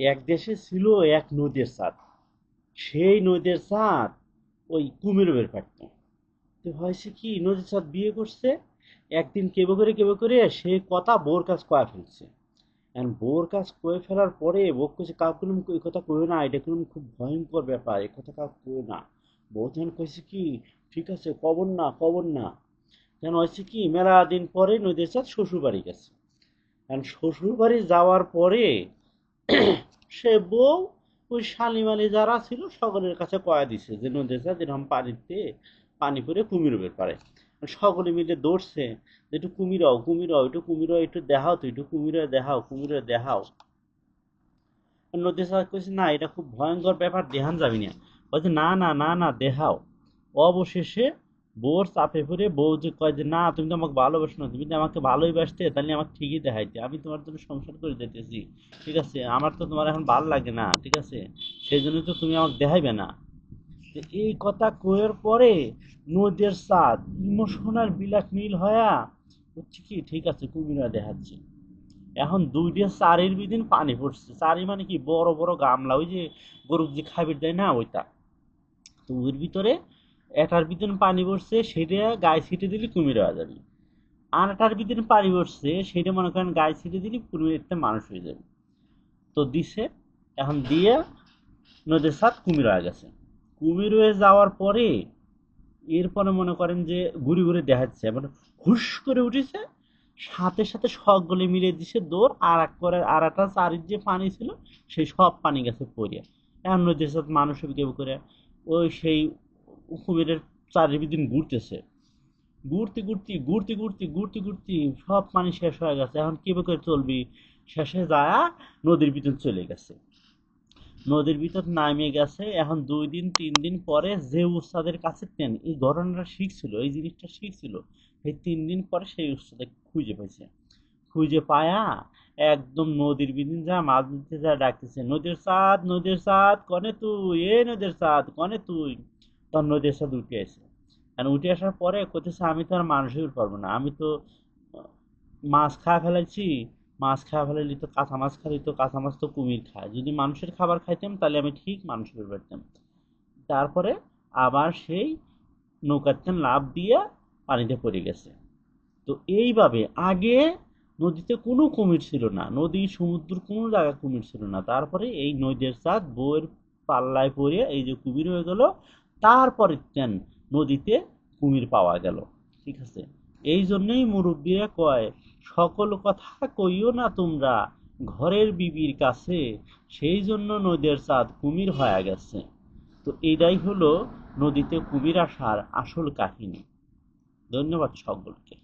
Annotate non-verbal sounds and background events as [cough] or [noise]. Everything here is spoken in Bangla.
এক দেশে ছিল, এক নদীর চাঁদ সেই নদীর চাঁদ ওই কুমিরের পারত তো হয়েছে কি, নদীর চাঁদ বিয়ে করছে? একদিন কেবে করে কেবে করে সে কথা বোর কাজ কয়া ফেলছে। এখন বোর কাজ কয়ে ফেলার পরে বউ কইছে কাউ কোনো এই কথা কইও না, এটা কোনো খুব ভয়ঙ্কর ব্যাপার এ কথা কাউ কইও না। বউ তখন কইছে কি, ঠিক আছে, কবর না কবর না। কেন হয়েছে কি, মেলা দিন পরে নদীর চাঁদ শ্বশুর বাড়ি গেছে। এখন শ্বশুর বাড়ি যাওয়ার পরে [clears throat] সে বউ ওই শালিমালি যারা ছিল সকলের কাছে কয়া দিছে যে নদীর চাঁদ এরকম পানিতে পানি পরে কুমির বের পারে সকলে মিলে দৌড়ছে একটু কুমিরাও কুমিরাও একটু কুমিরাও একটু দেখাও তো, একটু কুমিরে দেখাও কুমিরে দেখাও। নদী স্যার কইছে, না, এটা খুব ভয়ঙ্কর ব্যাপার, দেহান যাবি না। বলছে, না না না না, দেখাও। অবশেষে বউর চাপে পড়ে বউ যে কয় যে, না, তুমি তো আমাকে ভালোবাসো না, তুমি তো আমাকে ভালোই বাসতে, তাহলে আমাকে ঠিকই দেখাইতে। আমি তোমার জন্য সংসার করে যেতেছি ঠিক আছে? আমার তো তোমার এখন ভালো লাগে না, ঠিক আছে? সেই জন্য তো তুমি আমাকে দেখাইবে না। এই কথা কয়ের পরে নদীর চাঁদ, ইমোশনাল বিলাক নীল হয়া, হচ্ছে কি, ঠিক আছে, কুমিরা দেখাচ্ছে। এখন দুই দুইটা চারির বিদিন পানি পড়ছে। চারি মানে কি, বড় বড় গামলা, ওই যে গরুর যে খাবির দেয় না, ওইটা। তো ওর ভিতরে এটার ভিতরে পানি পড়ছে, সেটা গায়ে ছিটে দিলে কুমির হয়ে যাবে। আর এটার ভিতরে পানি পড়ছে, সেটা মনে করেন গায়ে ছিটে দিলে কুমিরটা মানুষ হয়ে যাবে। তো দিছে, এখন দিয়ে নদীর সাথ কুমির হয়ে গেছে। কুমির হয়ে যাওয়ার পরে, এরপরে মনে করেন যে ঘুরে ঘুরে দেখাচ্ছে মানে হুস করে উঠেছে, সাথে সাথে সবগুলো মিলে দিছে দৌড়, আর এক করে, আর একটা চারির যে পানি ছিল, সেই সব পানি গেছে পড়িয়া। এখন নদীর সাথে মানুষ কেউ করে, ওই সেই কুমিরের চারিদিন ঘুরতেছে। ঘুরতে ঘুরতে ঘুরতে ঘুরতে ঘুরতে ঘুরতে সব পানি শেষ হয়ে গেছে। এখন কীভাবে করে চলবি? শেষে যায় নদীর ভিতর চলে গেছে। নদীর ভিতর নামে গেছে। এখন দুই দিন, তিন দিন পরে যে উস্তাদের কাছে তেন এই ঘটনাটা শিখছিল, এই জিনিসটা শিখছিল, সেই তিন দিন পরে সেই উস্তাদে খুঁজে পেয়েছে খুঁজে পায়া একদম নদীর বিদিন যা মাছ দিতে যা ডাকতেছে, নদীর চাঁদ নদীর চাঁদ কনে তুই? এ নদীর চাঁদ কনে তুই? তখন নদীর চাঁদ উঠে আসে কারণ উঠে আসার পরে করতেছে আমি তো আর মানুষই পারব না। আমি তো, মাছ খাওয়া ফেলেছি মাছ খাওয়া ফেলালি তো কাঁচা মাছ খালি, তো কাঁচা মাছ তো কুমির খায়। যদি মানুষের খাবার খাইতাম, তাহলে আমি ঠিক মানুষের পারতাম। তারপরে আবার সেই নৌকার লাভ দিয়ে পানিতে পড়ে গেছে। তো এইভাবে আগে নদীতে কোনো কুমির ছিল না। নদী, সমুদ্র, কোনো জায়গায় কুমির ছিল না। তারপরে এই নদীর চাঁদ বইয়ের পাল্লায় পড়ে এই যে কুমির হয়ে গেল তারপরে তেন নদীতে কুমির পাওয়া গেল। ঠিক আছে? এই জন্যই মুরব্বীরা কয়, সকল কথা কইও না তোমরা, ঘরের বিবির কাছে সেই জন্য নদীর চাঁদ কুমির হয়ে গেছে। তো এটাই হলো নদীতে কুমির আসার আসল কাহিনী। ধন্যবাদ সকলকে।